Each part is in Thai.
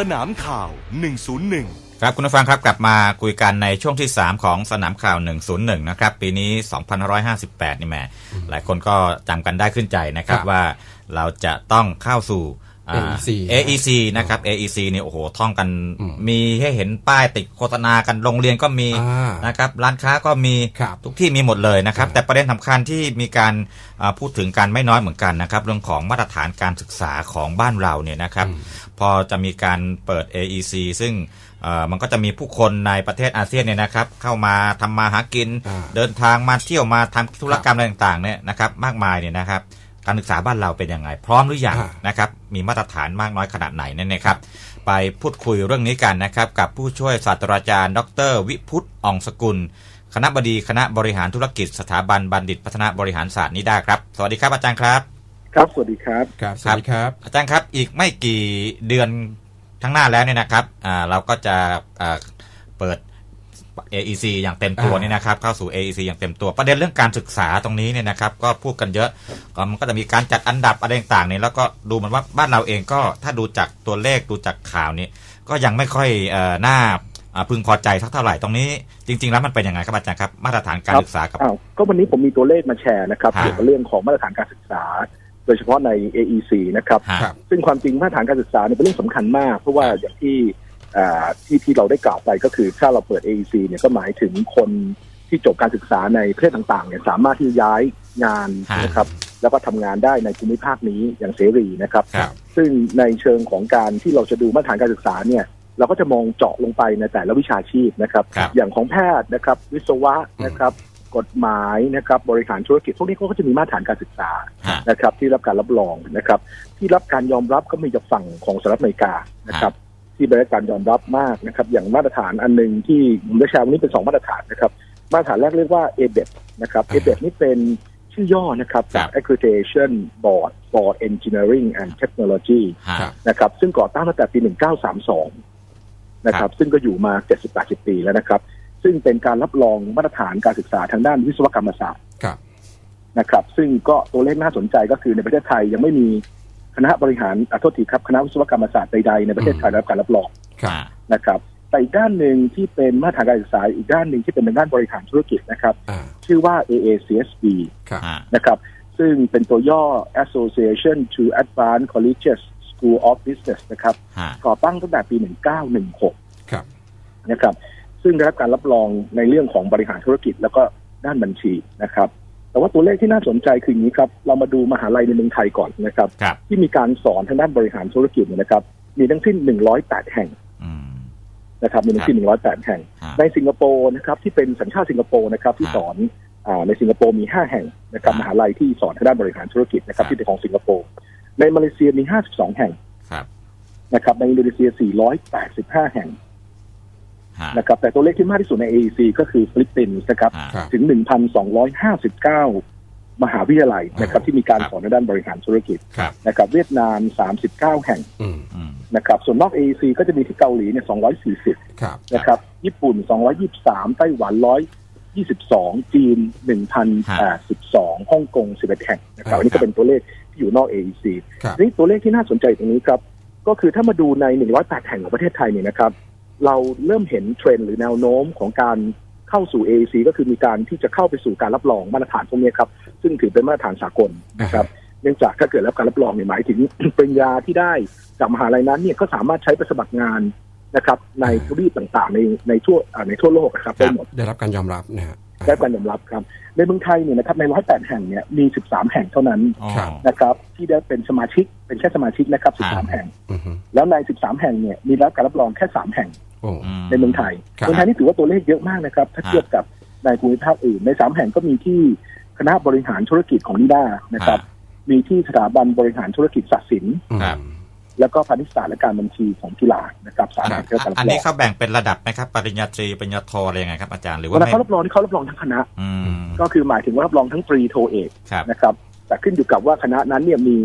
สนามข่าว 101 ครับคุณผู้ฟังครับกลับมาคุยกันในช่วงที่ 3 ของสนามข่าว 101 นะครับ ปีนี้ 2558 นี่แหมหลายคนก็จำกันได้ขึ้นใจนะครับครับว่าเราจะต้องเข้าสู่อ่า AEC AEC นะครับ AEC เนี่ยโอ้โหท่องกันอืมมีให้เห็นป้ายติดโฆษณากันโรงเรียนก็มีอ่านะครับร้านค้าก็มีครับทุกที่มีหมดเลยนะครับครับแต่ประเด็นสำคัญที่มีการอ่าพูดถึงกันไม่น้อยเหมือนกันนะครับ เรื่องของมาตรฐานการศึกษาของบ้านเราเนี่ยนะครับ พอจะมีการเปิด AEC ซึ่งเอ่อมันก็จะมีผู้คนในประเทศอาเซียนเนี่ยนะครับ เข้ามาทำมาหากินอ่าเดินทางมาเที่ยวมาทำธุรกรรมอะไรต่างๆเนี่ยนะครับ มากมายเนี่ยนะครับ การศึกษาบ้านเราเป็นยังไง พร้อมหรือยังอ่านะครับมีมาตรฐานมากน้อยขนาดไหนนั่นนะครับ ไปพูดคุยเรื่องนี้กันนะครับ กับผู้ช่วยศาสตราจารย์ ดร วิพุทธอ่องสกุล คณะบดีคณะบริหารธุรกิจสถาบันบัณฑิตพัฒนาบริหารศาสตร์นิด้าครับ สวัสดีครับอาจารย์ครับ ครับสวัสดีครับครับสวัสดีครับ อาจารย์ครับอีกไม่กี่เดือนข้างหน้าแล้วเนี่ยนะครับอ่าเราก็จะอ่าเปิด AEC อย่างเต็มตัวอ่าเนี่ยนะครับเข้าสู่ AEC อย่างเต็มตัว ประเด็นเรื่องการศึกษาตรงนี้เนี่ยนะครับก็พูดกันเยอะก็มันก็จะมีการจัดอันดับอะไรต่างๆเนี่ยแล้วก็ดูเหมือนว่าบ้านเราเองก็ถ้าดูจากตัวเลขดูจากข่าวนี้ก็ยังไม่ค่อยเอ่อน่าอ่าพึงพอใจสักเท่าไหร่ตรงนี้จริง ๆ แล้วมันเป็นยังไงครับอาจารย์ครับ มาตรฐานการศึกษากับอ้าวก็วันนี้ผมมีตัวเลขมาแชร์นะครับฮะเกี่ยวกับเรื่องของมาตรฐานการศึกษา โดยเฉพาะใน AEC นะครับฮะครับซึ่งความจริงมาตรฐานการศึกษาเนี่ยเป็นเรื่องสำคัญมาก เพราะว่าอย่างที่อ่า ที่ที่เราได้กล่าวไปก็คือถ้าเราเปิด AEC เนี่ยก็หมายถึงคนที่จบการศึกษาในประเทศต่างๆเนี่ยสามารถที่จะย้ายงานฮะนะครับแล้วก็ทำงานได้ในภูมิภาคนี้อย่างเสรีนะครับครับ ซึ่งในเชิงของการที่เราจะดูมาตรฐานการศึกษาเนี่ยเราก็จะมองเจาะลงไปในแต่ละวิชาชีพนะครับครับอย่างของแพทย์นะครับ วิศวะนะครับ กฎหมายนะครับ บริหารธุรกิจพวกนี้เขาก็จะมีมาตรฐานการศึกษาฮะนะครับ ที่รับการรับรองนะครับ ที่รับการยอมรับก็มีจากฝั่งของสหรัฐอเมริกานะครับ ที่ได้รับการยอมรับมากนะครับ อย่างมาตรฐานอันหนึ่งที่ผมจะแชร์วันนี้เป็นสองมาตรฐานนะครับ มาตรฐานแรกเรียกว่า a b e t นะครับ a b e t นี่เป็นชื่อย่อนะครับจากครับ Accreditation Board for Engineering and Technology ฮะครับนะครับ ซึ่งก่อตั้งตั้งแต่ปี 1932 นะครับ ซึ่งก็อยู่มา 70-80 ปีแล้วนะครับ ซึ่งเป็นการรับรองมาตรฐานการศึกษาทางด้านวิศวกรรมศาสตร์ครับนะครับ ซึ่งก็ตัวเลขน่าสนใจก็คือในประเทศไทยยังไม่มี คณะบริหารอะโทษทีครับคณะวิศวกรรมศาสตร์ใดๆในประเทศไทยได้รับการรับรองครับนะครับแต่อีกด้านหนึ่งที่เป็นมาตรฐานการศึกษาอีกด้านหนึ่งที่เป็นในด้านบริหารธุรกิจนะครับอ่าชื่อว่า AACSB ครับฮะนะครับ ซึ่งเป็นตัวย่อ Association to Advanced Colleges School of Business นะครับฮะก่อตั้งตั้งแต่ปี 1916ครับนะครับ ซึ่งได้รับการรับรองในเรื่องของบริหารธุรกิจแล้วก็ด้านบัญชีนะครับ แต่ว่าตัวเลขที่น่าสนใจคืออย่างนี้ครับ เรามาดูมหาลัยในเมืองไทยก่อนนะครับครับที่มีการสอนทางด้านบริหารธุรกิจเนี่ยนะครับ มีทั้งสิ้น 108 แห่งอืมนะครับ มีทั้งสิ้น 108 แห่งฮะในสิงคโปร์นะครับ ที่เป็นสัญชาติสิงคโปร์นะครับ ที่ฮะสอนอาในสิงคโปร์มี 5 แห่งนะครับฮะมหาลัยที่สอนทางด้านบริหารธุรกิจนะครับครับ ที่เป็นของสิงคโปร์ ในมาเลเซียมี 52 แห่งครับนะครับ ในอินโดนีเซีย 485 แห่งฮะ นะครับแต่ตัวเลขที่มากที่สุดใน AEC ก็คือฟิลิปปินส์นะครับฮะครับถึง 1,259 มหาวิทยาลัยนะครับที่มีการครับสอนในด้านบริหารธุรกิจครับนะครับเวียดนาม 39 แห่งอืมอืมนะครับส่วนนอก AEC ก็จะมีที่เกาหลีเนี่ย240ครับนะครับญี่ปุ่น 223 ไต้หวัน122 จีน 1,012ฮ่องกง 11 แห่งนะครับอันนี้ก็เป็นตัวเลขที่อยู่นอก AEC ครับนี่ตัวเลขที่น่าสนใจตรงนี้ครับ ก็คือถ้ามาดูใน 108 แห่งของประเทศไทยเนี่ยนะครับ เราเริ่มเห็นเทรนด์หรือแนวโน้มของการเข้าสู่ AEC ก็คือมีการที่จะเข้าไปสู่การรับรองมาตรฐานพวกนี้ครับ ซึ่งถือเป็นมาตรฐานสากลนะครับเนื่องจากถ้าเกิดรับการรับรองเนี่ยหมายถึงปริญญาที่ได้จากมหาลัยนั้นเนี่ยก็สามารถใช้ไปสมัครงานนะครับ ในทวีปต่างๆ ในในทั่วอ่าในทั่วโลกนะครับได้หมดได้รับการยอมรับนะฮะได้การยอมรับครับ ในเมืองไทยเนี่ยนะครับใน108แห่งเนี่ยมี13แห่งเท่านั้นอ๋อครับนะครับ ที่ได้เป็นสมาชิกเป็นแค่สมาชิกนะครับครับ13แห่งอือฮึแล้วใน13แห่งเนี่ยมีรับการรับรองแค่3แห่งโอ้อืม ในเมืองไทยครับเมืองไทยนี่ถือว่าตัวเลขเยอะมากนะครับ ถ้าครับเทียบกับในภูมิภาคอื่น ใน3แห่งก็มีที่คณะบริหารธุรกิจของนิด้านะครับ มีที่สถาบันบริหารธุรกิจศักดิ์สินครับแล้วก็พาณิชยศาสตร์และการบัญชีของกีฬานะครับสามแห่งที่รับการรับอันรนี้องเขาแบ่งเป็นระดับไหมครับ ปริญญาตรีปริญญาโทอะไรยังไงครับอาจารย์หรือเวว่าลาไม่เขารับรองนี่เขารับรองทั้งคณะอืมก็คือหมายถึงว่ารับรองทั้งตรีโทเอกครับนะครับ แต่ขึ้นอยู่กับว่าคณะนั้นเนี่ยมี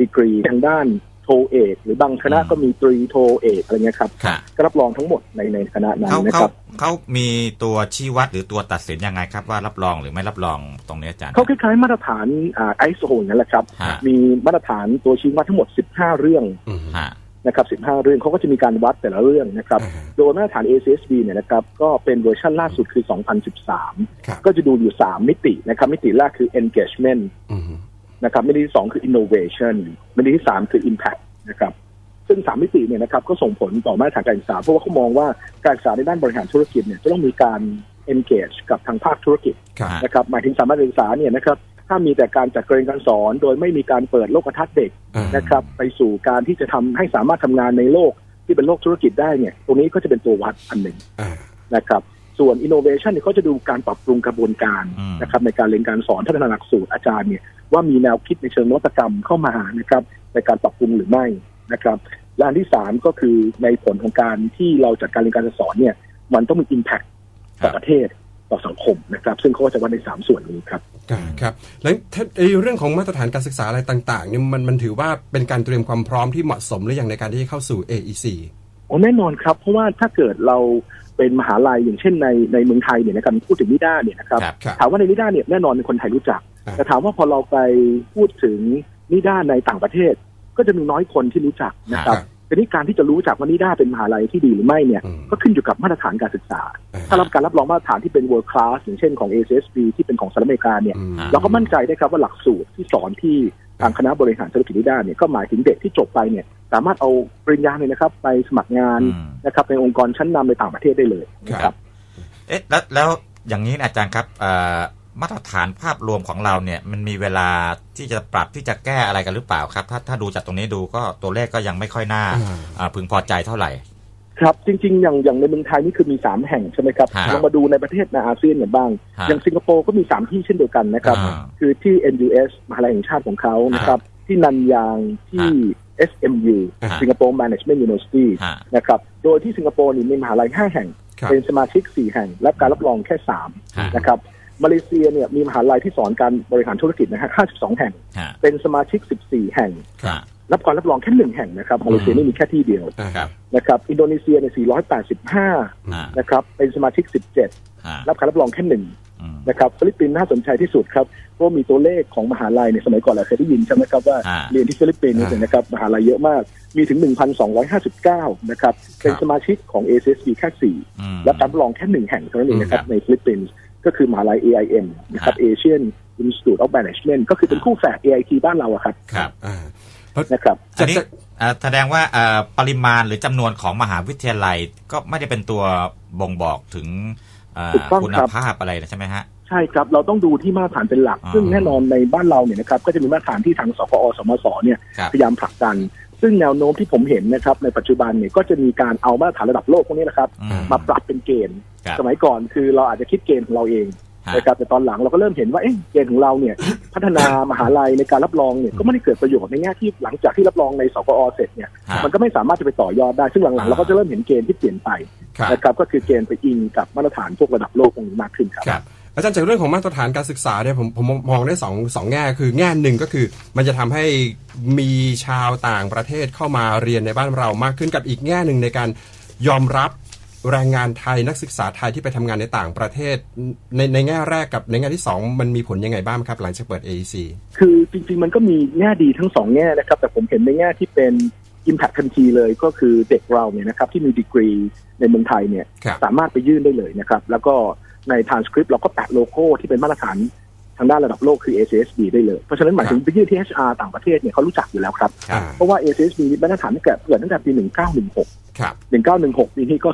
ดีกรีทางด้าน โทเอกหรือบางคณะก็มีตรีโทเอกอะไรเงี้ยครับครับก็รับรองทั้งหมดในในคณะนั้นเขานะเขาครับเขามีตัวชี้วัดหรือตัวตัดสินยังไงครับ ว่ารับรองหรือไม่รับรองตรงนี้อาจารย์เขาคล้ายๆมาตรฐานไอซ์โซนั่นแหละครับฮะมีมาตรฐานตัวชี้วัดทั้งหมด 15 เรื่องอืมฮะนะครับ15 เรื่องเขาก็จะมีการวัดแต่ละเรื่องนะครับอ่าโดยมาตรฐาน ACSB เนี่ยนะครับ ก็เป็นเวอร์ชันล่าสุดคือ 2013ครับก็จะดูอยู่ 3 มิตินะครับ มิติแรกคือ engagement อืม นะครับมิติที่2คือ innovation มิติที่3คือ impact นะครับซึ่ง3มิติเนี่ยนะครับก็ส่งผลต่อมาตรฐานการศึกษา เพราะว่าเขามองว่าการศึกษาในด้านบริหารธุรกิจเนี่ยจะต้องมีการ engage กับทางภาคธุรกิจครับนะครับหมายถึงสถาบันการศึกษาเนี่ยนะครับถ้ามีแต่การจัดการเรียนการสอน โดยไม่มีการเปิดโลกทัศน์เด็กอ่านะครับไปสู่การที่จะทำให้สามารถทำงานในโลกที่เป็นโลกธุรกิจได้เนี่ยตรงนี้ก็จะเป็นตัววัดอันหนึ่งอ่านะครับ ส่วน innovation เนี่ยเขาจะดูการปรับปรุงกระบวนการอืมนะครับในการเรียนการสอนพัฒนาหลักสูตรอาจารย์เนี่ยว่ามีแนวคิดในเชิงนวัตกรรมเข้ามานะครับในการปรับปรุงหรือไม่นะครับและอันที่สามก็คือในผลของการที่เราจัดการเรียนการสอนเนี่ยมันต้องมี impact ต่อประเทศต่อสังคมนะครับซึ่งเขาก็จะวัดในสามส่วนนี้ครับครับครับแล้วถ้าไอ้เรื่องของมาตรฐานการศึกษาอะไรต่างๆเนี่ยมันมันถือว่าเป็นการเตรียมความพร้อมที่เหมาะสมหรือยังในการที่จะเข้าสู่ AEC โอ้แน่นอนครับ เพราะว่าถ้าเกิดเรา เป็นมหาลัยอย่างเช่นในในเมืองไทยเนี่ยนะครับพูดถึงนิด้าเนี่ยนะครับครับครับถามว่าในนิด้าเนี่ยแน่นอนมีคนไทยรู้จักอ่าแต่ถามว่าพอเราไปพูดถึงนิด้าในต่างประเทศ ก็จะมีน้อยคนที่รู้จักนะครับทีนี้การที่จะรู้จักว่านิด้าเป็นมหาลัยที่ดีหรือไม่เนี่ยอืมก็ขึ้นอยู่กับมาตรฐานการศึกษาอ่าถ้ารับการรับรองมาตรฐานที่เป็น world class อย่างเช่นของ ACSB ที่เป็นของสหรัฐอเมริกาเนี่ยอืมเราก็มั่นใจได้ครับว่าหลักสูตรที่สอนที่ทางคณะบริหารธุรกิจนิด้าเนี่ยก็หมายถึงเด็กที่จบไปเนี่ย สามารถเอาปริญญาเนี่ยนะครับ ไปสมัครงานอืมนะครับ ในองค์กรชั้นนำในต่างประเทศได้เลยนะครับ เอ๊ะแล้วแล้วอย่างนี้นะอาจารย์ครับเอ่อมาตรฐานภาพรวมของเราเนี่ย มันมีเวลาที่จะปรับที่จะแก้อะไรกันหรือเปล่าครับ ถ้าถ้าดูจากตรงนี้ดูก็ตัวเลขก็ยังไม่ค่อยน่าอ่าอ่าพึงพอใจเท่าไหร่ครับจริง ๆ อย่างอย่างในเมืองไทยนี่คือมีสามแห่งใช่ไหมครับครับลองมาดูในประเทศในอาเซียนกันบ้างฮะอย่างสิงคโปร์ก็มีสามที่เช่นเดียวกันนะครับอ่าคือที่ NUS มหาลัยแห่งชาติของเขานะครับ ที่นันยางที่ SMU อ่าสิงคโปร์ Management University ฮะนะครับ โดยที่สิงคโปร์นี่มีมหาลัยห้าแห่งครับเป็นสมาชิกสี่แห่งและการรับรองแค่สามฮะนะครับ มาเลเซียเนี่ยมีมหาลัยที่สอนการบริหารธุรกิจนะฮะ52 แห่งฮะเป็นสมาชิก 14 แห่งฮะรับการรับรองแค่หนึ่งแห่งนะครับ มาเลเซียนี่มีแค่ที่เดียวอ่าครับนะครับ อินโดนีเซียเนี่ย485ฮะนะครับ เป็นสมาชิก 17ฮะรับการรับรองแค่หนึ่งอืม นะครับฟิลิปปินส์น่าสนใจที่สุดครับเพราะมีตัวเลขของมหาลัยในยสมัยก่อนเราเคยได้ยินใช่ไหมครับว่าอ่าเรียนที่ฟิลิปปินส์เนี่ยนะครับมหาลัยเยอะมากมีถึง 1,259 นะครับเป็นสมาชิกของ ACSB แค่สี่อืมรับการรับรองแค่หนึ่งแห่งเท่านั้นเองนะครับครับในฟิลิปปินส์ก็คือมหาลัย AIM นะครับฮะ Asian Institute of Management ก็คือเป็นคู่แฝด AIT บ้านเราอะครับครับอ่านะครับอันนี้จะเอ่อแสดงว่าเอ่อปริมาณหรือจำนวนของมหาวิทยาลัยก็ไม่ได้เป็นตัวบ่งบอกถึงเอ่อถูกต้อง คุณครับภาพอะไรนะใช่ไหมฮะใช่ครับ เราต้องดูที่มาตรฐานเป็นหลักอ่าซึ่งแน่นอนในบ้านเราเนี่ยนะครับก็จะมีมาตรฐานที่ทางสกอสมสเนี่ยครับพยายามผลักดัน ซึ่งแนวโน้มที่ผมเห็นนะครับในปัจจุบันเนี่ยก็จะมีการเอามาตรฐานระดับโลกพวกนี้นะครับอืมมาปรับเป็นเกณฑ์ครับสมัยก่อนคือเราอาจจะคิดเกณฑ์ของเราเองฮะ นะครับแต่ตอนหลังเราก็เริ่มเห็นว่าเอ๊ะเกณฑ์ของเราเนี่ยพัฒนามหาลัยในการรับรองเนี่ยก็ไม่ได้เกิดประโยชน์ในแง่ที่หลังจากที่รับรองในสกอเสร็จเนี่ยฮะมันก็ไม่สามารถจะไปต่อยอดได้ซึ่งหลังๆอ่าเราก็จะเริ่มเห็นเกณฑ์ที่เปลี่ยนไปครับนะครับก็คือเกณฑ์ไปอิงกับมาตรฐานพวกระดับโลกตรงนี้มากขึ้นครับครับอาจารย์จากเรื่องของมาตรฐานการศึกษาเนี่ยผมผมมองได้สองสองแง่คือแง่หนึ่งก็คือ มันจะทำให้มีชาวต่างประเทศเข้ามาเรียนในบ้านเรามากขึ้นกับอีกแง่หนึ่งในการยอมรับ แรงงานไทยนักศึกษาไทยที่ไปทำงานในต่างประเทศ ในในแง่แรกกับในแง่ที่สองมันมีผลยังไงบ้างครับ หลังจากเปิด AEC คือจริง ๆ มันก็มีแง่ดีทั้งสองแง่นะครับ แต่ผมเห็นในแง่ที่เป็น Impact ทันทีเลยก็คือเด็กเราเนี่ยนะครับที่มีดีกรีในเมืองไทยเนี่ยครับสามารถไปยื่นได้เลยนะครับ แล้วก็ใน transcript เราก็แปะโลโก้ที่เป็นมาตรฐานทางด้านระดับโลกคือ ACSB ได้เลย เพราะฉะนั้นหมายถึงไปยื่นที่ HR ต่างประเทศเนี่ยเขารู้จักอยู่แล้วครับครับเพราะว่า ACSB นี่มาตรฐานตั้งแต่เกิดตั้งแต่ปี 1916 ครับ1916ปีนี้ก็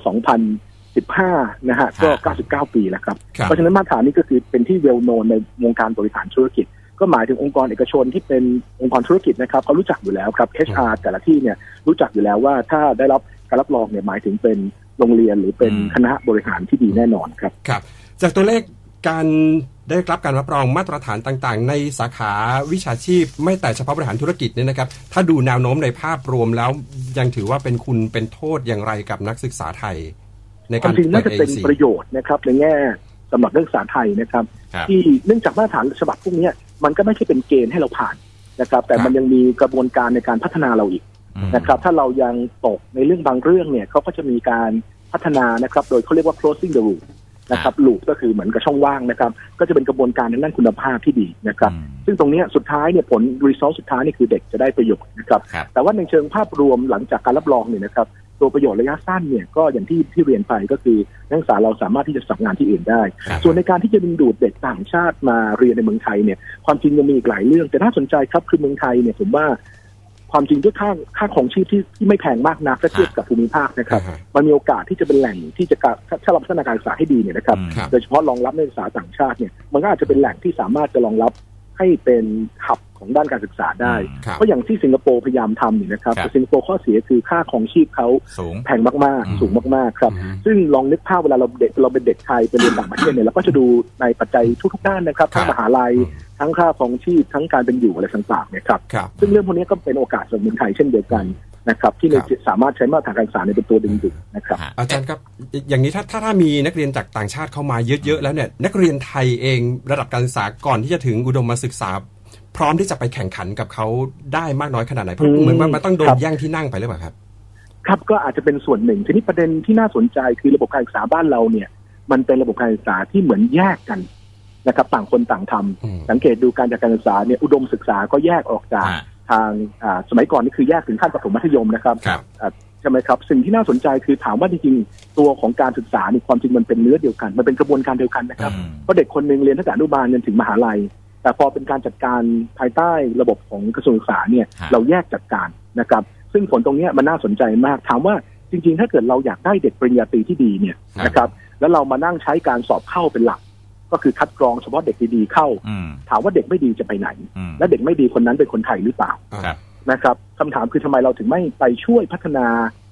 2015นะฮะก็99ปีแล้วครับครับ เพราะฉะนั้นมาตรฐานนี้ก็คือเป็นที่เวลโนนในวงการบริหารธุรกิจ ก็หมายถึงองค์กรเอกชนที่เป็นองค์กรธุรกิจนะครับเขารู้จักอยู่แล้วครับ HR แต่ละที่เนี่ยรู้จักอยู่แล้วว่าถ้าได้รับการรับรองเนี่ยหมายถึงเป็นโรงเรียนหรือเป็นอืมคณะบริหารที่ดีแน่นอนครับครับ จากตัวเลข การได้รับการรับรองมาตรฐานต่างๆ ในสาขาวิชาชีพ ไม่แต่เฉพาะบริหารธุรกิจเนี่ยนะครับ ถ้าดูแนวโน้มในภาพรวมแล้วยังถือว่าเป็นคุณเป็นโทษอย่างไรกับนักศึกษาไทย ในคกาวารมจริงเปิน่าดจะเป็น AEC ประโยชน์นะครับในแง่สำหรับนักศึกษาไทยนะครับครับ ที่เนื่องจากมาตรฐานฉบับพวกเนี้ยมันก็ไม่ใช่เป็นเกณฑ์ให้เราผ่านนะครับ แต่ครับมันยังมีกระบวนการในการพัฒนาเราอีกอืมนะครับ ถ้าเรายังตกในเรื่องบางเรื่องเนี่ยเขาก็จะมีการพัฒนานะครับ โดยเขาเรียกว่า closing the loop นะครับลูปก็คือเหมือนกับช่องว่างนะครับ ก็จะเป็นกระบวนการทางด้านคุณภาพที่ดีนะครับอืมซึ่งตรงเนี้ยสุดท้ายเนี่ยผลรีซอสสุดท้ายนี่คือเด็กจะได้ประโยชน์นะครับครับ แต่ว่าในเชิงภาพรวมหลังจากการรับรองเนี่ยนะครับตัวประโยชน์ระยะสั้นเนี่ยก็อย่างที่ที่เรียนไปก็คือนักศึกษาเราสามารถที่จะสมัครงานที่อื่นได้ครับส่วนในการที่จะดึงดูดเด็กต่างชาติมาเรียนในเมืองไทยเนี่ยความจริงยังมีอีกหลายเรื่อง แต่น่าสนใจครับคือเมืองไทยเนี่ยผมว่า ความจริงด้วยค่าค่าของชีพที่ที่ไม่แพงมากนักถ้าเทียบกับภูมิภาคนะครับอ่าฮะมันมีโอกาสที่จะเป็นแหล่งที่จะการถ้าเราพัฒนาการศึกษาให้ดีเนี่ยนะครับอืมครับโดยเฉพาะรองรับนักศึกษาต่างชาติเนี่ยมันก็อาจจะเป็นแหล่งที่สามารถจะรองรับให้เป็นหับ ของด้านการศึกษาได้ครับเพราะอย่างที่สิงคโปร์พยายามทำเนี่ยนะครับครับแต่สิงคโปร์ข้อเสียคือค่าของชีพเขาสูงแพงมากอืมๆสูงมากๆครับอืมซึ่งลองนึกภาพเวลาเราเด็กเราเป็นเด็กไทยไปเรียนต่างประเทศเนี่ยเราก็จะดูในปัจจัยทุกๆด้านนะครับทั้งครับมหาลัยทั้งค่าของชีพทั้งการเป็นอยู่อะไรต่างๆเนี่ยครับครับซึ่งเรื่องพวกนี้ก็เป็นโอกาสสำหรับเมืองไทยเช่นเดียวกันนะครับที่ครับสามารถใช้มาตรฐานการศึกษาในเป็นตัวดึงดูดนะครับฮะอาจารย์ครับอย่างนี้ถ้าถ้าถ้ามีนักเรียนจากต่างชาติเข้ามาเยอะๆแล้วเนี่ยนักเรียนไทยเองระดับการศึกษาก่อนที่จะถึงอุดมศึกษา พร้อมที่จะไปแข่งขันกับเขาได้มากน้อยขนาดไหนเพราะอืมเหมือนว่ามันต้องโดคนรับแย่งที่นั่งไปหรือเปล่าครับ ครับก็อาจจะเป็นส่วนหนึ่งทีนี้ประเด็นที่น่าสนใจคือระบบการศึกษาบ้านเราเนี่ย มันเป็นระบบการศึกษาที่เหมือนแยกกันนะครับ ต่างคนต่างทำอืมสังเกตดูการจัดการศึกษาเนี่ยอุดมศึกษาก็แยกออกจากฮะทางอ่าสมัยก่อนนี่คือแยกถึงขั้นประถมมัธยมนะครับครับอ่าใช่ไหมครับ สิ่งที่น่าสนใจคือถามว่าจริงๆตัวของการศึกษานี่ความจริงมันเป็นเนื้อเดียวกัน มันเป็นกระบวนการเดียวกันนะครับอืมเพราะเด็กคนหนึ่งเรียนตั้งแต่อนุบาลจนถึงมหาลัย แต่พอเป็นการจัดการภายใต้ระบบของกระทรวงศึกษาเนี่ยฮะเราแยกจัดการนะครับ ซึ่งผลตรงเนี้ยมันน่าสนใจมากถามว่าจริง ๆ ถ้าเกิดเราอยากได้เด็กปริญญาตรีที่ดีเนี่ยครับนะครับ แล้วเรามานั่งใช้การสอบเข้าเป็นหลัก ก็คือคัดกรองเฉพาะเด็กดีๆเข้าอืมถามว่าเด็กไม่ดีจะไปไหนอืมและเด็กไม่ดีคนนั้นเป็นคนไทยหรือเปล่าครับนะครับคำถามคือทำไมเราถึงไม่ไปช่วยพัฒนา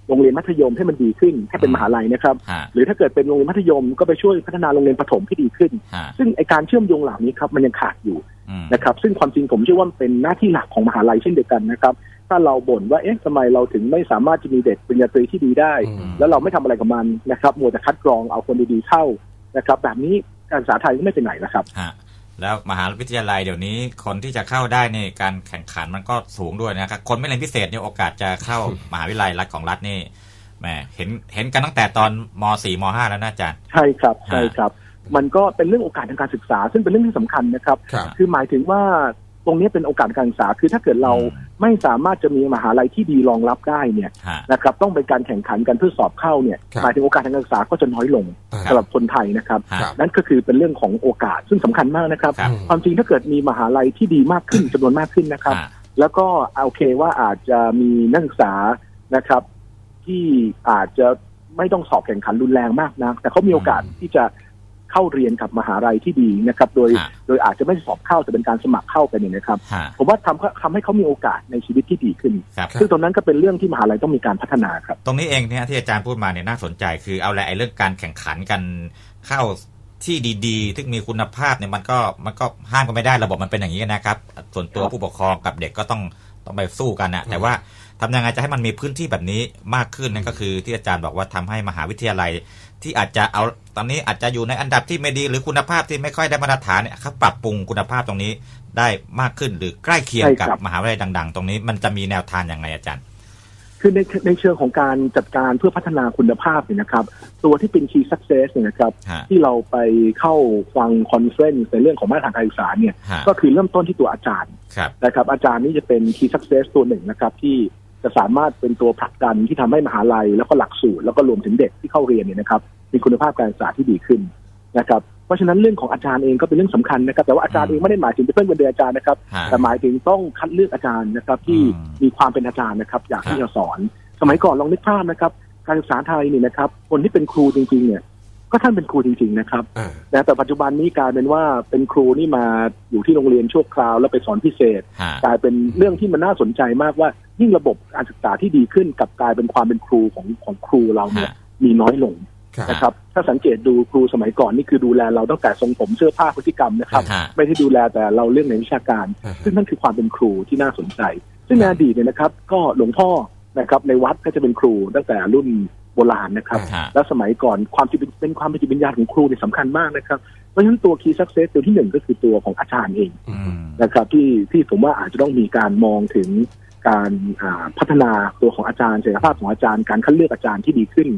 โรงเรียนมัธยมให้มันดีขึ้นให้เป็นอืมมหาลัยนะครับฮะหรือถ้าเกิดเป็นโรงเรียนมัธยมก็ไปช่วยพัฒนาโรงเรียนประถมที่ดีขึ้นฮะซึ่งไอการเชื่อมโยงเหล่านี้ครับมันยังขาดอยู่อืมนะครับ ซึ่งความจริงผมเชื่อว่ามันเป็นหน้าที่หลักของมหาลัยเช่นเดียวกันนะครับ ถ้าเราบ่นว่าเอ๊ะทำไมเราถึงไม่สามารถจะมีเด็กปริญญาตรีที่ดีได้อืมแล้วเราไม่ทำอะไรกับมันนะครับมัวแต่คัดกรองเอาคนดีๆเข้านะครับ แบบนี้การศึกษาไทยก็ไม่ไปไหนนะครับฮะ แล้วมหาวิทยาลัยเดี๋ยวนี้คนที่จะเข้าได้นี่การแข่งขันมันก็สูงด้วยนะครับคนไม่เรียนพิเศษเนี่ยโอกาสจะเข้ามหาวิทยาลัยรัฐของรัฐนี่แหมเห็นเห็นกันตั้งแต่ตอนม .4 ม .5 แล้วนะอาจารย์ใช่ครับฮะใช่ครับ มันก็เป็นเรื่องโอกาสทางการศึกษา ซึ่งเป็นเรื่องที่สำคัญนะครับครับ คือหมายถึงว่า ตรงนี้เป็นโอกาสการศึกษาคือถ้าเกิดเราอืมไม่สามารถจะมีมหาลัยที่ดีรองรับได้เนี่ยฮะนะครับต้องเป็นการแข่งขันกันเพื่อสอบเข้าเนี่ยครับหมายถึงโอกาสทางการศึกษาก็จะน้อยลงอ่าสำหรับคนไทยนะครับฮะครับนั่นก็คือเป็นเรื่องของโอกาสซึ่งสำคัญมากนะครับครับ ความจริงถ้าเกิดมีมหาลัยที่ดีมากขึ้นจำนวนมากขึ้นนะครับฮะแล้วก็โอเคว่าอาจจะมีนักศึกษานะครับ ที่อาจจะไม่ต้องสอบแข่งขันรุนแรงมากนักแต่เขามีโอกาสที่จะ เข้าเรียนกับมหาลัยที่ดีนะครับ โดยฮะโดยอาจจะไม่สอบเข้าแต่เป็นการสมัครเข้าไปเนี่ยนะครับฮะผมว่าทำทำให้เขามีโอกาสในชีวิตที่ดีขึ้นครับซึ่งตรงนั้นก็เป็นเรื่องที่มหาลัยต้องมีการพัฒนาครับ ตรงนี้เองเนี่ยที่อาจารย์พูดมาเนี่ยน่าสนใจ คือเอาแหละไอ้เรื่องการแข่งขันกันเข้าที่ดีๆที่มีคุณภาพเนี่ยมันก็มันก็ห้ามกันไม่ได้ระบบมันเป็นอย่างนี้นะครับ ส่วนตัวครับผู้ปกครองกับเด็กก็ต้องต้องไปสู้กันนะแต่ว่าทำยังไงจะให้มันมีพื้นที่แบบนี้มากขึ้นนั่นก็คือที่อาจารย์บอกว่าทำให้มหาวิทยาลัย ที่อาจจะเอาตอนนี้อาจจะอยู่ในอันดับที่ไม่ดีหรือคุณภาพที่ไม่ค่อยได้มาตรฐานเนี่ยครับปรับปรุงคุณภาพตรงนี้ได้มากขึ้นหรือใกล้เคียงใช่กับครับมหาวิทยาลัยดัง ๆ ตรงนี้มันจะมีแนวทางอย่างไรอาจารย์ คือในในเชิงของการจัดการเพื่อพัฒนาคุณภาพเนี่ยนะครับ ตัวที่เป็น key success เนี่ยนะครับฮะที่เราไปเข้าฟังคอนเฟรนซ์ในเรื่องของมาตรฐานการศึกษาเนี่ยฮะก็คือเริ่มต้นที่ตัวอาจารย์ครับนะครับ อาจารย์นี่จะเป็น key success ตัวหนึ่งนะครับที่ จะสามารถเป็นตัวผลักดันที่ทำให้มหาลัย แล้วก็หลักสูตรแล้วก็รวมถึงเด็กที่เข้าเรียนเนี่ยนะครับมีคุณภาพการศึกษาที่ดีขึ้นนะครับเพราะฉะนั้นเรื่องของอาจารย์เองก็เป็นเรื่องสำคัญนะครับ แต่ว่าอาจารย์เองไม่ได้หมายถึงจะเพิ่มเงินเดือนอาจารย์นะครับฮะแต่หมายถึงต้องคัดเลือกอาจารย์นะครับ ที่อืมมีความเป็นอาจารย์นะครับ อยากที่ครับจะสอน สมัยก่อนลองนึกภาพนะครับ การศึกษาไทยเนี่ยนะครับ คนที่เป็นครูจริงๆเนี่ย ก็ท่านเป็นครูจริง ๆ นะครับอ่านะแต่ปัจจุบันนี้กลายเป็นว่าเป็นครูนี่มาอยู่ที่โรงเรียนชั่วคราวแล้วไปสอนพิเศษฮะกลายเป็นเรื่องที่มันน่าสนใจมากว่า ยิ่งระบบการศึกษาที่ดีขึ้นกลับกลายเป็นความเป็นครูของของครูเราเนี่ยฮะมีน้อยลงครับนะครับถ้าสังเกตดูครูสมัยก่อนนี่คือดูแลเราตั้งแต่ทรงผมเสื้อผ้าพฤติกรรมนะครับฮะไม่ได้ดูแลแต่เราเรื่องในวิชาการอ่าฮะซึ่งนั่นคือความเป็นครูที่น่าสนใจ ซึ่งในอดีตเนี่ยนะครับ ก็หลวงพ่อนะครับในวัดก็จะเป็นครูตั้งแต่รุ่น โบราณนะครับฮะแล้วสมัยก่อนความจิตเป็นเป็นความเป็นจิตวิญญาณของครูเนี่ยสำคัญมากนะครับเพราะฉะนั้นตัว key success ตัวที่หนึ่งก็คือตัวของอาจารย์เองอืมนะครับที่ที่ผมว่าอาจจะต้องมีการมองถึงการอ่าพัฒนาตัวของอาจารย์ศักยภาพของอาจารย์การคัดเลือกอาจารย์ที่ดีขึ้น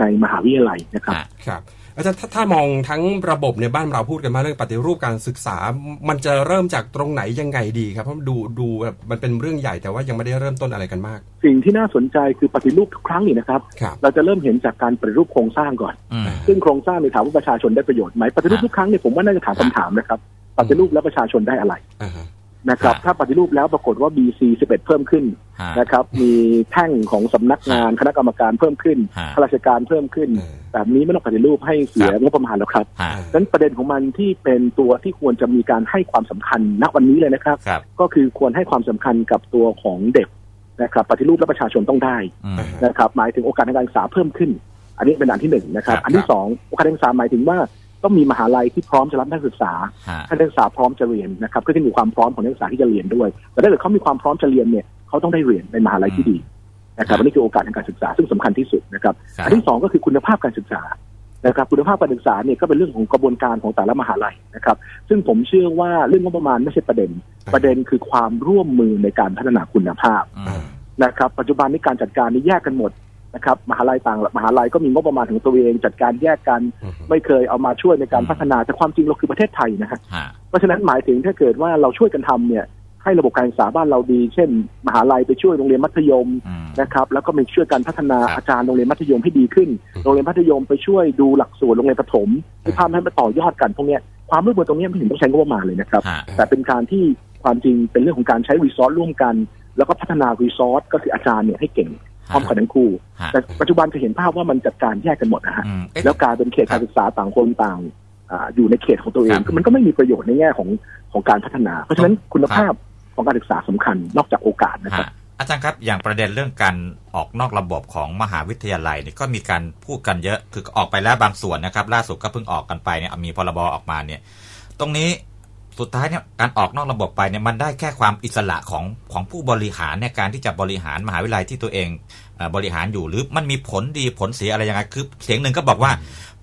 ในมหาวิทยาลัยนะครับฮะครับ อาจารย์ถ้าถ้ามองทั้งระบบในบ้านเราพูดกันมาเรื่องปฏิรูปการศึกษา มันจะเริ่มจากตรงไหนยังไงดีครับ เพราะดูดูแบบมันเป็นเรื่องใหญ่แต่ว่ายังไม่ได้เริ่มต้นอะไรกันมาก สิ่งที่น่าสนใจคือปฏิรูปทุกครั้งนี่นะครับครับเราจะเริ่มเห็นจากการปฏิรูปโครงสร้างก่อนอืมซึ่งโครงสร้างในถามว่าประชาชนได้ประโยชน์ไหมปฏิรูปทุกครั้งเนี่ยผมว่าน่าจะถามคำถามนะครับปฏิรูปแล้วประชาชนได้อะไรอ่าฮะ นะครับฮะถ้าปฏิรูปแล้วปรากฏว่า BC 11 เพิ่มขึ้นฮะนะครับ มีแท่งของสำนักงานคณะกรรมการเพิ่มขึ้นฮะข้าราชการเพิ่มขึ้นเออแบบนี้ไม่ต้องปฏิรูปให้เสียครับงบประมาณแล้วครับฮะดังนั้นประเด็นของมันที่เป็นตัวที่ควรจะมีการให้ความสำคัญณวันนี้เลยนะครับครับ ก็คือควรให้ความสำคัญกับตัวของเด็กนะครับปฏิรูปและประชาชนต้องได้อืมนะครับ หมายถึงโอกาสทางการศึกษาเพิ่มขึ้น อันนี้เป็นอันที่หนึ่งนะครับครับอันที่สองโอกาสทางการศึกษาหมายถึงว่า ต้องมีมหาลัยที่พร้อมจะรับนักศึกษาฮะให้นักศึกษาพร้อมจะเรียนนะครับก็ขึ้นอยู่ความพร้อมของนักศึกษาที่จะเรียนด้วย แต่ถ้าเกิดเขามีความพร้อมจะเรียนเนี่ยเขาต้องได้เรียนในมหาลัยที่ดีนะครับอันนี้คือโอกาสทางการศึกษาซึ่งสำคัญที่สุดนะครับครับอันที่สองก็คือคุณภาพการศึกษานะครับคุณภาพการศึกษาเนี่ยก็เป็นเรื่องของกระบวนการของแต่ละมหาลัยนะครับ ซึ่งผมเชื่อว่าเรื่องงบประมาณไม่ใช่ประเด็น ประเด็นคือความร่วมมือในการพัฒนาคุณภาพอืมนะครับ ปัจจุบันนี้การจัดการนี่แยกกันหมด นะครับมหาลัยต่างมหาลัยก็มีงบประมาณของตัวเอง จัดการแยกกันอือฮึไม่เคยเอามาช่วยในการพัฒนาแต่ความจริงเราคือประเทศไทยนะฮะฮะเพราะฉะนั้นหมายถึงถ้าเกิดว่าเราช่วยกันทำเนี่ยให้ระบบการศึกษาบ้านเราดี เช่น มหาลัยไปช่วยโรงเรียนมัธยมอืมนะครับ แล้วก็มีช่วยกันพัฒนาครับอาจารย์โรงเรียนมัธยมให้ดีขึ้น โรงเรียนมัธยมไปช่วยดูหลักสูตรโรงเรียนประถมที่ทำให้มันต่อยอดกันพวกเนี้ยความร่วมมือตรงเนี้ยไม่เห็นต้องใช้งบประมาณเลยนะครับฮะแต่เป็นการที่ความจริงเป็นเรื่องของการใช้รีซอสร่วมกัน แล้วก็พัฒนารีซอสก็คืออาจารย์เนี่ยให้เก่ง พร้อมกันทั้งคู่ฮะแต่ปัจจุบันจะเห็นภาพว่ามันจัดการแยกกันหมดนะฮะอืมเอ๊ะแล้วกลายเป็นเขตการศึกษาต่างคนต่างอ่าอยู่ในเขตของตัวเอคงรับคือมันก็ไม่มีประโยชน์ในแง่ของของการพัฒนา เพราะฉะนั้นคุณภาพของการศึกษาสำคัญนอกจากโอกาสนะครับฮะอาจารย์ครับ อย่างประเด็นเรื่องการออกนอกระบบของมหาวิทยาลัยนี่ก็มีการพูดกันเยอะ คือออกไปแล้วบางส่วนนะครับ ล่าสุดก็เพิ่งออกกันไปเนี่ยมีพรบออกมาเนี่ย ตรงนี้ สุดท้ายเนี่ยการออกนอกระบบไปเนี่ยมันได้แค่ความอิสระของของผู้บริหารในการที่จะบริหารมหาวิทยาลัยที่ตัวเองเอ่อบริหารอยู่หรือมันมีผลดีผลเสียอะไรยังไงคือเสียงหนึ่งก็บอกว่า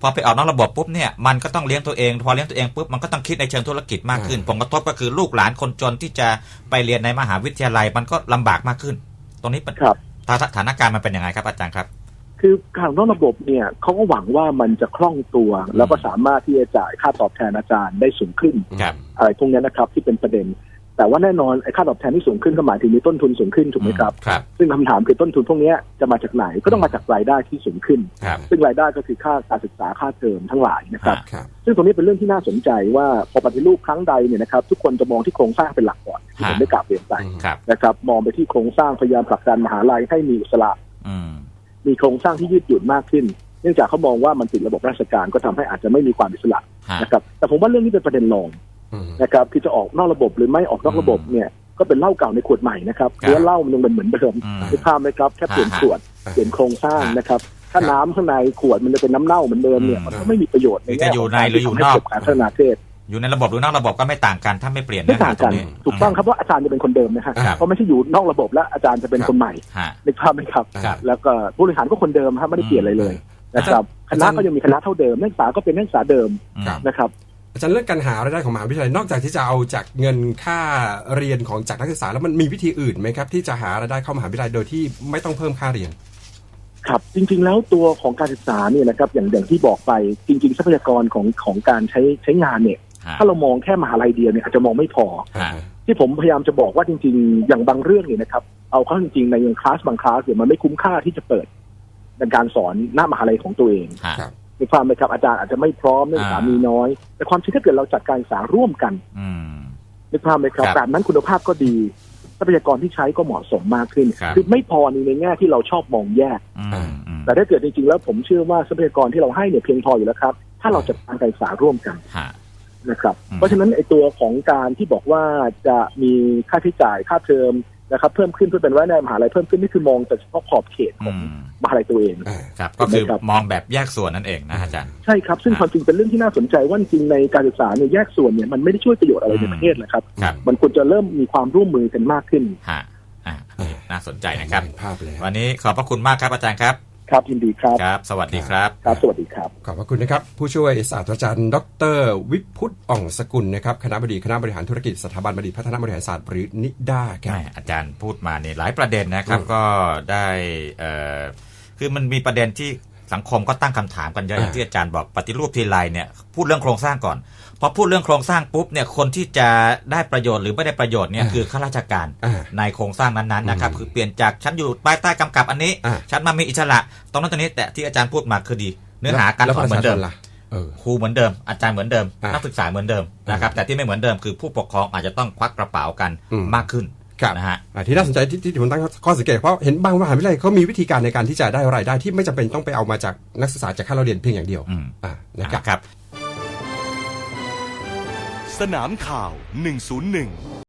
พอไปออกนอกระบบปุ๊บเนี่ยมันก็ต้องเลี้ยงตัวเอง พอเลี้ยงตัวเองปุ๊บมันก็ต้องคิดในเชิงธุรกิจมากขึ้นผลกระทบก็คือลูกหลานคนจนที่จะไปเรียนในมหาวิทยาลัย มันก็ลำบากมากขึ้น ตรงนี้เป็นครับสถาสถานการณ์มันเป็นยังไงครับอาจารย์ครับ คือการนอกระบบเนี่ยเขาก็หวังว่ามันจะคล่องตัว แล้วก็สามารถที่จะจ่ายค่าตอบแทนอาจารย์ได้สูงขึ้นครับอะไรพวกเนี้ยนะครับที่เป็นประเด็น แต่ว่าแน่นอนไอ้ค่าตอบแทนที่สูงขึ้นก็หมายถึงมีต้นทุนสูงขึ้นถูกไหมครับครับซึ่งคำถามคือต้นทุนพวกเนี้ยจะมาจากไหนก็ต้องมาจากรายได้ที่สูงขึ้นครับซึ่งรายได้ก็คือค่าการศึกษาค่าเทอมทั้งหลายนะครับฮะครับ ซึ่งตรงนี้เป็นเรื่องที่น่าสนใจว่าพอปฏิรูปครั้งใดเนี่ยนะครับทุกคนจะมองที่โครงสร้างเป็นหลักก่อนที่ผมได้กล่าวเรียนไปครับนะครับ มองไปที่โครงสร้างพยายามผลักดันมหาลัยให้มีอิสระอื มมีโครงสร้างที่ยืดหยุ่นมากขึ้น เนื่องจากเขามองว่ามันติดระบบราชการก็ทำให้อาจจะไม่มีความอิสระฮะนะครับ แต่ผมว่าเรื่องนี้เป็นประเด็นรองอืมนะครับคือจะออกนอกระบบหรือไม่ออกนอกระบบเนี่ยก็เป็นเหล้าเก่าในขวดใหม่นะครับครับเนื้อเหล้ามันยังเป็นเหมือนเดิมอืมนึกภาพไหมครับแค่เปลี่ยนฮะขวดเปลี่ยนโครงสร้างฮะนะครับถ้าน้ำข้างในขวดมันจะเป็นน้ำเน่าเหมือนเดิมเนี่ยอืมมันก็ไม่มีประโยชน์ในหรือแง่จะอยู่ของในหรืออยู่นอกให้เกิดการพัฒนาประเทศ อยู่ในระบบหรือนอกระบบก็ไม่ต่างกันถ้าไม่เปลี่ยนไม่เนื้อหาต่างตรกันงนี้ถูกต้องครับว่าอาจารย์จะเป็นคนเดิมนะฮะครับเพราะไม่ใช่อยู่นอกระบบแล้วอาจารย์จะเป็นคนใหม่ฮะนึกภาพไหมครับครับ แล้วก็ผู้บริหารก็คนเดิมครับไม่ได้เปลี่ยนอะไรเลยนะครับคณะก็ยังมีคณะเท่าเดิมนักศึกษาก็เป็นนักศึกษาเดิมอืมครับนะครับอาจารย์เรื่องการหารายได้ของมหาวิทยาลัยนอกจากที่จะเอาจากเงินค่าเรียนของจากนักศึกษาแล้วมันมีวิธีอื่นไหมครับ ที่จะหารายได้เข้ามหาวิทยาลัยโดยที่ไม่ต้องเพิ่มค่าเรียนครับจริงๆแล้วตัวของการศึกษาเนี่ยนะครับอย่างอย่างที่บอกไปจริง ๆ ทรัพยากรของของการใช้ใช้งานเนี่ยฮะ ถ้าเรามองแค่มหาลัยเดียวเนี่ยอาจจะมองไม่พอฮะที่ผมพยายามจะบอกว่าจริง ๆ อย่างบางเรื่องเนี่ยนะครับ เอาเข้าจริงๆในอย่างคลาสบางคลาสเนี่ยมันไม่คุ้มค่าที่จะเปิดในการสอนหน้ามหาลัยของตัวเองฮะครับในความไหมครับอาจารย์อาจจะไม่พร้อมนักศึกษาอ่ามีมีน้อย แต่ความจริงถ้าเกิดเราจัดการศึกษาร่วมกันอืมนึกภาพไหมครับครับแบบนั้นคุณภาพก็ดีทรัพยากรที่ใช้ก็เหมาะสมมากขึ้นครับอไม่พอในในแง่ที่เราชอบมองแยกอืมอืมแต่ถ้าเกิดจริงๆ แล้วผมเชื่อว่าทรัพยากรที่เราให้เนี่ยเพียงพออยู่แล้วครับ ถ้าเราจัดการการศึกษาร่วมกันฮะ นะครับอืมเพราะฉะนั้นไอ้ตัวของการที่บอกว่าจะมีค่าใช้จ่ายค่าเทอมนะครับเพิ่มขึ้นเพื่อเป็นว่าในมหาลัยเพิ่มขึ้นนี่คือมองแต่เฉพาะขอบเขตขอืองมมหาลัยตัวเองอ่าครับก็คือเห็นไหมครับมองแบบแยกส่วนนั่นเองนะอาจารย์ใช่ครับซึ่งอ่าความจริงเป็นเรื่องที่น่าสนใจว่าจริงๆในการศึกษาเนี่ยแยกส่วนเนี่ยมันไม่ได้ช่วยประโยชน์อะไรในอืมประเทศนะครับครับ มันควรจะเริ่มมีความร่วมมือกันมากขึ้นฮะอะนี่น่าสนใจนะครับเห็นภาพเลยวันนี้ขอบพระคุณมากครับอาจารย์ครับ ครับยินดีครับ ครับ สวัสดีครับครับ สวัสดีครับ ขอบพระคุณนะครับ ผู้ช่วยศาสตราจารย์ ดร วิพุทธอ่องสกุลนะครับคณะบดีคณะบริหารธุรกิจสถาบันบัณฑิตพัฒนาบริหารศาสตร์หรือนิด้าครับแม่อาจารย์พูดมาเนี่ยหลายประเด็นนะครับอืมก็ได้เอ่อคือมันมีประเด็นที่ สังคมก็ตั้งคำถามกันเยอะอ่าอย่างที่อาจารย์บอกปฏิรูปทีไรเนี่ยพูดเรื่องโครงสร้างก่อนพอพูดเรื่องโครงสร้างปุ๊บเนี่ยคนที่จะได้ประโยชน์หรือไม่ได้ประโยชน์เนี่ยอ่าคือข้าราชการอ่าในโครงสร้างนั้นๆนะครับคือเปลี่ยนจากฉันอยู่ภายใต้กำกับอันนี้อ่าฉันมามีอิสระตรงนั้นตรงนี้แต่ที่อาจารย์พูดมาคือดี เนื้อหาการแล้วสอนเหมือนเดิมประชาชนล่ะเออครูเหมือนเดิม อาจารย์เหมือนเดิมอ่านันักศึกษาเหมือนเดิมนะครับแต่ที่ไม่เหมือนเดิมคือผู้ปกครองอาจจะต้องควักกระเป๋ากันอืมมากขึ้นครับ นะฮะอ่าที่น่าสนใจที่ที่ผมตั้งข้อสังเกตเพราะเห็นบางมหาวิทยาลัยเขามีวิธีการในการที่จะได้รายได้ที่ไม่จำเป็นต้องไปเอามาจากนักศึกษาจากค่าเราเรียนเพียงอย่างเดียวอืมอ่านะครับครับ สนามข่าว 101